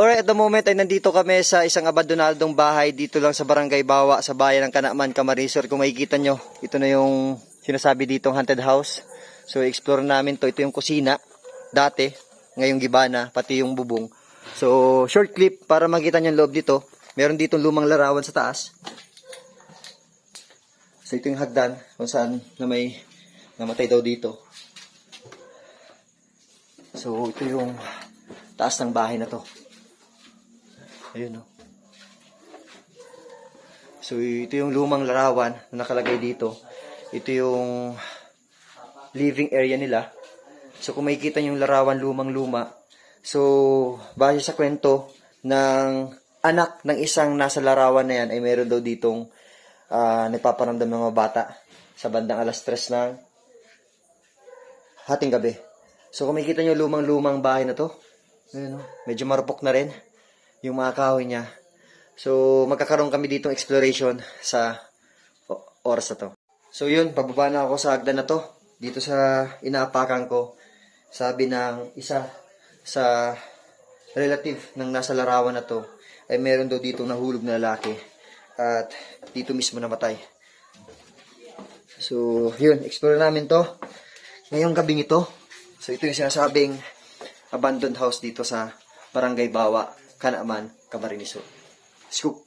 Alright, at the moment ay nandito kami sa isang abandonadong bahay dito lang sa Barangay Bawa sa bayan ng Kanaman, Camarisor. Kung makikita nyo, ito na yung sinasabi ditong haunted house. So, explore namin to. Ito yung kusina. Dati, ngayong gibana, pati yung bubong. So, short clip para makita nyo yung loob dito. Meron ditong lumang larawan sa taas. So, ito yung hagdan kung saan na may namatay daw dito. So, ito yung taas ng bahay na to. Ayun, no. So, ito yung lumang larawan na nakalagay dito. Ito yung living area nila. So, kung makikita yung larawan lumang-luma, so, base sa kwento ng anak ng isang nasa larawan na yan, ay meron daw ditong ah, nagpaparamdam ng mga bata sa bandang alas tres ng hating gabi. So, kung makikita nyo lumang-lumang bahay na to, ayun, no, medyo marupok na rin yung mga kahoy niya. So, magkakaroon kami ditong exploration sa oras na to. So, yun, pababa na ako sa hagdan na to. Dito sa inaapakan ko, sabi ng isa sa relative ng nasa larawan na to, ay meron daw dito nahulog na lalaki. At dito mismo namatay. So, yun, explore namin to. Ngayong gabing ito. So, ito yung sinasabing abandoned house dito sa Barangay Bawa, Kanaman, Camarines Sur. Scoop.